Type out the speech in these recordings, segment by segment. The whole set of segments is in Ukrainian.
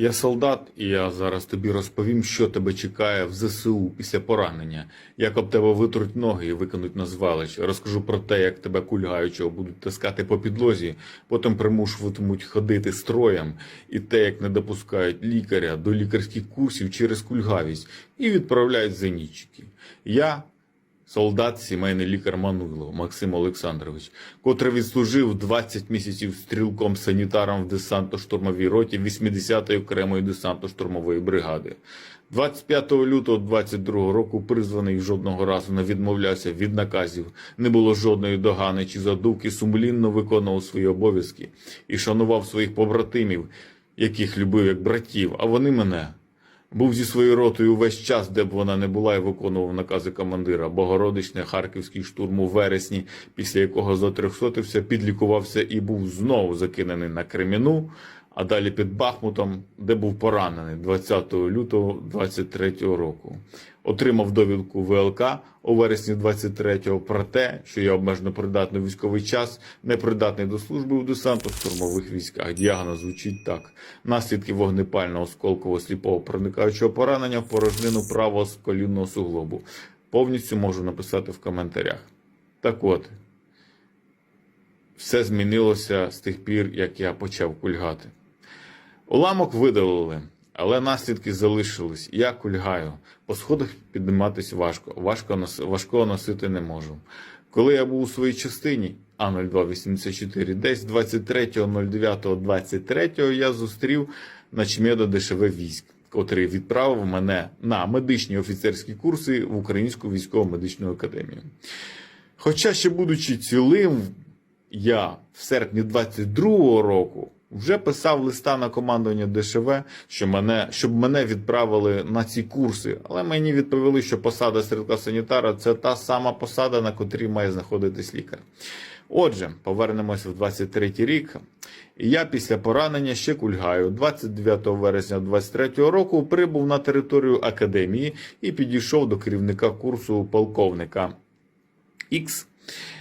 Я солдат, і я зараз тобі розповім, що тебе чекає в ЗСУ після поранення, як об тебе витруть ноги і викинуть на звалище. Розкажу про те, як тебе кульгаючого будуть таскати по підлозі, потім примушуватимуть ходити строєм, і те, як не допускають лікаря до лікарських курсів через кульгавість і відправляють зенітчики. Я Солдат, сімейний лікар Мануйло Максим Олександрович, котрий відслужив 20 місяців стрілком-санітаром в десантно-штурмовій роті 80-ї окремої десантно-штурмової бригади. 25 лютого 22 року призваний жодного разу не відмовлявся від наказів, не було жодної догани чи задумки, сумлінно виконував свої обов'язки і шанував своїх побратимів, яких любив як братів, а вони мене. Був зі своєю ротою весь час, де б вона не була, і виконував накази командира. Богородичне, Харківський штурм у вересні, після якого затрьохсотився, підлікувався і був знову закинений на Креміну, а далі під Бахмутом, де був поранений 20 лютого 23 року. Отримав довідку ВЛК у вересні 23-го про те, що я обмежено придатний військовий час, непридатний до служби у десантно-штурмових військах. Діагноз звучить так: наслідки вогнепального осколково сліпого проникаючого поранення в порожнину правого колінного суглобу. Повністю можу написати в коментарях. Так от, все змінилося з тих пір, як я почав кульгати. Уламок видалили, але наслідки залишились. Я кульгаю. По сходах підніматись важко. Важко, нос... важко носити не можу. Коли я був у своїй частині А0284, десь 23.09.23 я зустрів начмеда ДШВ військ, котрий відправив мене на медичні офіцерські курси в Українську військово медичну академію. Хоча ще будучи цілим, я в серпні 22-го року вже писав листа на командування ДШВ, що мене, щоб мене відправили на ці курси. Але мені відповіли, що посада стрілка санітара це та сама посада, на котрій має знаходитись лікар. Отже, повернемося в 23-й рік. Я після поранення ще кульгаю. 29 вересня 23-го року прибув на територію академії і підійшов до керівника курсу полковника X,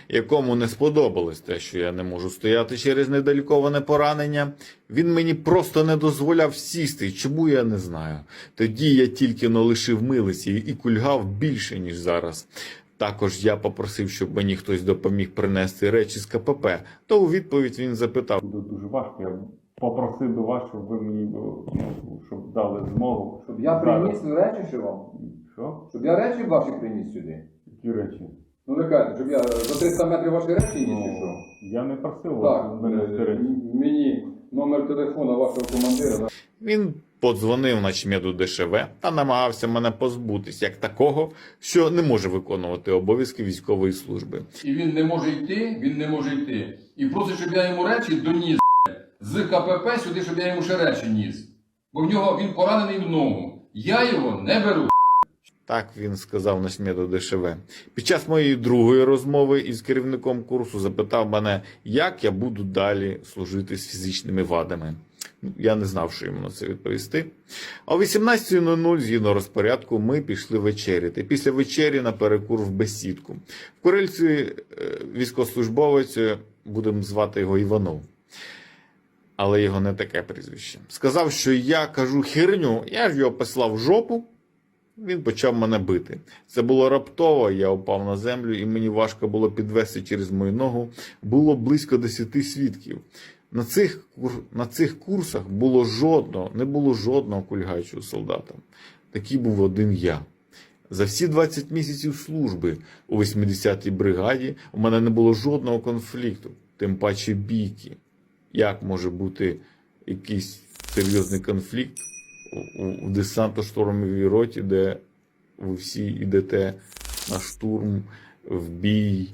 якому не сподобалось те, що я не можу стояти через недаліковане поранення. Він мені просто не дозволяв сісти. Чому я не знаю. Тоді я тільки но лишив милиці і кульгав більше, ніж зараз. Також я попросив, щоб мені хтось допоміг принести речі з КПП. То у відповідь він запитав: Буде дуже важко. Я попросив би вас, щоб ви мені ну, щоб дали змогу. Щоб я приніс речі ще вам? Що? Щоб я речі ваші приніс сюди? Які речі? Ну ви кажете, щоб я за 300 метрів ваші речі ніс чи що? Ну, я не просив Так, вас е, речі. м- мені номер телефона вашого командира. да. Він подзвонив начмеду ДШВ та намагався мене позбутись як такого, що не може виконувати обов'язки військової служби. і він не може йти, він не може йти. І просить, щоб я йому речі доніс з КПП сюди, щоб я йому ще речі ніс. Бо в нього він поранений в ногу. Я його не беру. Так він сказав на начмеду ДШВ. Під час моєї другої розмови із керівником курсу запитав мене, як я буду далі служити з фізичними вадами. Ну, Я не знав, що йому на це відповісти. А о 18.00, згідно розпорядку, ми пішли вечеряти. Після вечері на перекур в бесідку. В Курильці е, військовослужбовець, е, будемо звати його Іванов. Але його не таке прізвище. Сказав, що я кажу херню, я ж його послав в жопу. Він почав мене бити. Це було раптово, я упав на землю, і мені важко було підвести через мою ногу. Було близько десяти свідків. На цих, на цих курсах було жодного, не було жодного кульгаючого солдата. Такий був один я. За всі 20 місяців служби у 80-й бригаді у мене не було жодного конфлікту, тим паче бійки. Як може бути якийсь серйозний конфлікт у десантно-штурмовій роті, де ви всі йдете на штурм, в бій,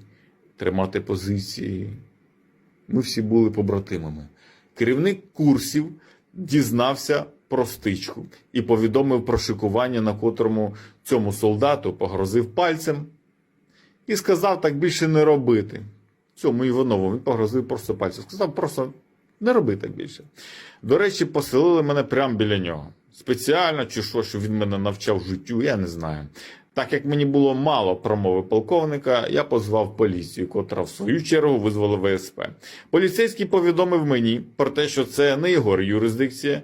тримати позиції? Ми всі були побратимами. Керівник курсів дізнався про стичку і повідомив про шикування, на котрому цьому солдату погрозив пальцем і сказав так більше не робити. Цьому Іванову він погрозив просто пальцем. Сказав просто не роби так більше. До речі, поселили мене прямо біля нього. Спеціально чи що, що він мене навчав життю, я не знаю. Так як мені було мало промови полковника, я позвав поліцію, котра в свою чергу визвала ВСП. Поліцейський повідомив мені про те, що це не його юрисдикція,